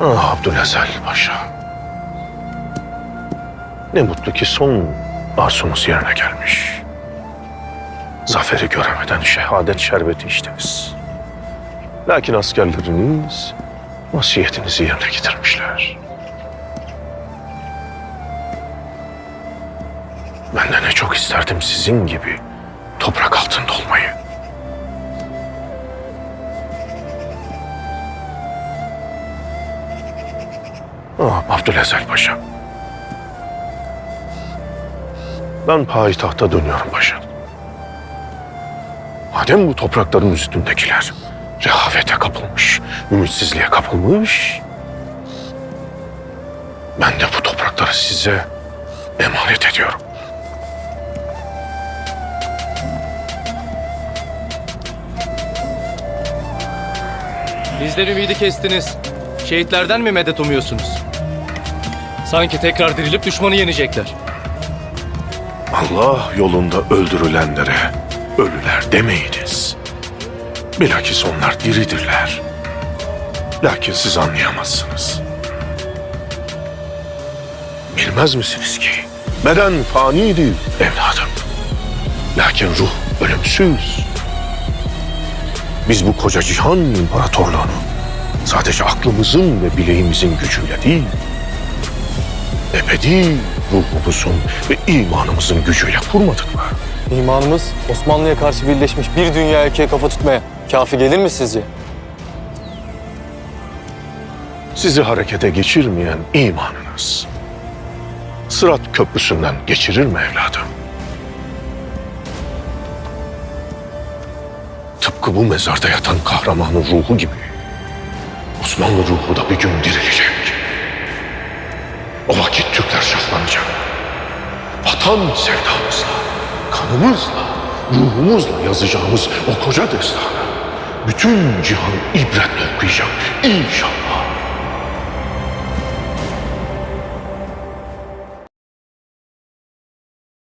Ah Abdülazel Paşa. Ne mutlu ki son arzunuz yerine gelmiş. Zaferi göremeden şehadet şerbeti içtiniz. Lakin askerleriniz vasiyetinizi yerine getirmişler. Ben de ne çok isterdim sizin gibi toprak altında olmayı. Ah Abdülazel Paşa. Ben payitahta dönüyorum paşa. Madem bu toprakların üstündekiler rehavete kapılmış, ümitsizliğe kapılmış, ben de bu toprakları size emanet ediyorum. Bizden ümidi kestiniz. Şehitlerden mi medet umuyorsunuz? Sanki tekrar dirilip düşmanı yenecekler. Allah yolunda öldürülenlere ölüler demeyiniz. Bilakis onlar diridirler. Lakin siz anlayamazsınız. Bilmez misiniz ki beden fanidir evladım. Lakin ruh ölümsüz. Biz bu koca cihan imparatorluğunu sadece aklımızın ve bileğimizin gücüyle değil, ebedi ruhumuzun ve imanımızın gücüyle kurmadık mı? İmanımız Osmanlı'ya karşı birleşmiş bir dünya erkeğe kafa tutmaya kafi gelir mi sizce? Sizi harekete geçirmeyen imanınız. Sırat köprüsünden geçirir mi evladım? Tıpkı bu mezarda yatan kahramanın ruhu gibi. Osmanlı ruhu da bir gün dirilecek. Vatan sevdamızla, kanımızla, ruhumuzla yazacağımız o koca destanı bütün cihan ibretle okuyacak inşallah.